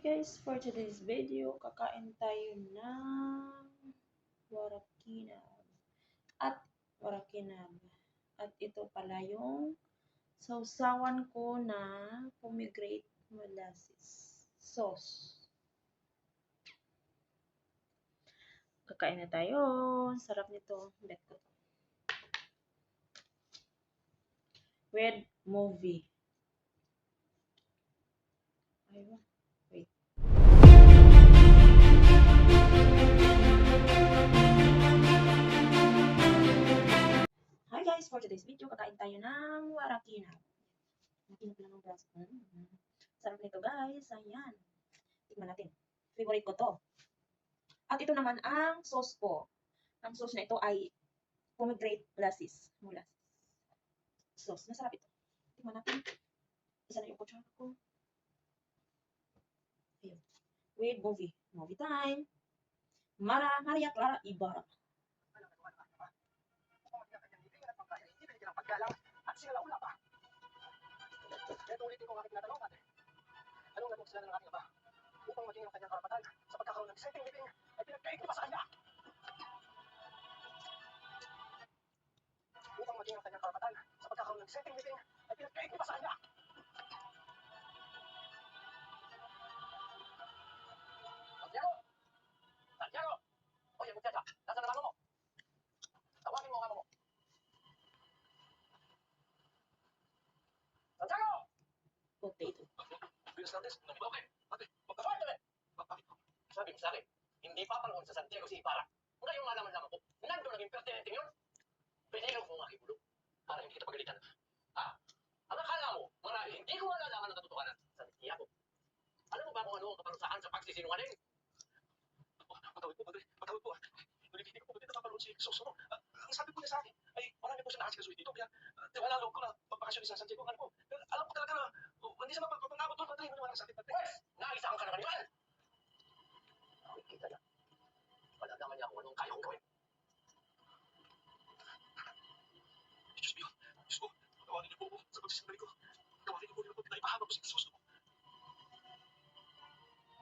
Guys, for today's video, kakain tayo ng warakinab. At warakinab. At ito pala yung sausawan ko na pomegranate molasses sauce. Kakain na tayo. Sarap nito. Bet ko to. With movie. Ayun. Guys! For today's video, kakain tayo ng warakina. Makinap lang ang braso. Mm. Sarap nito guys. Ayan. Tingnan natin. Favorite ko to. At ito naman ang sauce ko. Ang sauce na ito ay pomegranate molasses. Molasses. Sauce. Masarap ito. Tingnan natin. Isa na yung kutsara ko. Ayun. With movie. Movie time. Mara, Maria Clara Ibarra. Ang aking tinatanong, ate. Anong naging sila ng aking ama upang maging ang kanyang karapatan sa pagkakaroon ng setting living ay pinagkaig pa sa kanya? Potato. Sabi mo sa akin, hindi pa panahon sa Santiago si Ibarra. Ngayon malaman-laman ko, nandun naging pertinente yun. Pinilog mo ang aking ulo para hindi kita pagalitan. Ah, ang akala mo, marahil hindi ko malalaman ang katotohanan. Santiago, alam mo ba kung ano ang kaparusahan sa pagsisinungaling? Patawid po, padre. Patawid po. Ngunit hindi ko po dito napapanood si Soso. Ah, ang sabi po niya sa akin, ay marami po siya nakasikaso dito. Kaya, tiwala loob ko na pagbakasyon sa Santiago. Ano po, alam ko talaga na hindi siya mapapangabot doon. Padre, maniwala sa akin, padre. Pwes, naisang ka na maniwala. Nakikita niya. Wala naman niya kung anong kaya kong gawin. Diyos ko, Diyos ko, tawagin niyo po ako sa pagsisimali ko. Tawagin niyo po niyo po pinaipahabang ko si Jesus.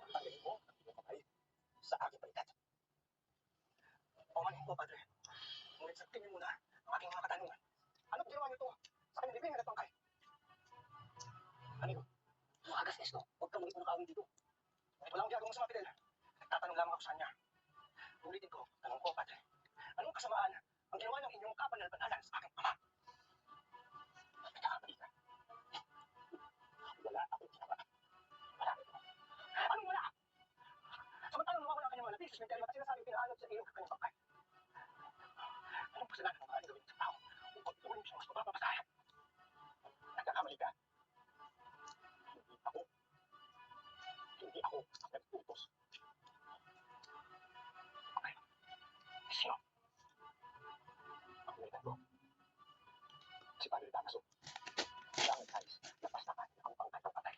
Tanggalin mo ang iyong kamay sa aking balikat. Paumanin po, Padre. Ngunit sagutin niyo muna ang aking mga katanungan. Ano ginawa niyo to sa kanyang libing na nagpangkay? Nakawin dito. Ngunit wala akong ginagawang masama, Fidel. Nagtatanong lamang ako sa kanya. Ulitin ko, tanong ko, Padre. Anong kasamaan ang ginawa ng inyong kapal na banalan sa aking ama? Hindi ako ang nagtutos. Okay. Sino? Ang nilitan ko. Si Padre Damaso. Dahil ayos, napastakan ang bangkay ng patay.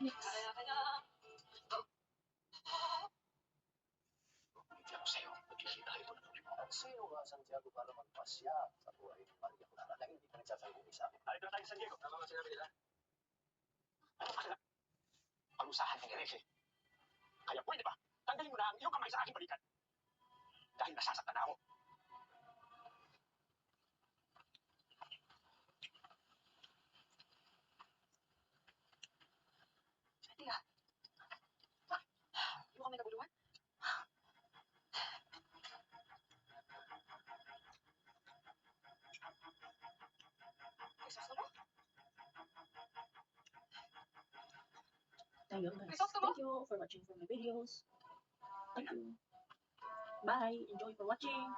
Next. Hindi ako sa'yo. Nakikita ito na tuloy mo. Sino Santiago para magpasya Ayun guys. Thank you for watching for my videos. Thank you. Bye. Enjoy for watching.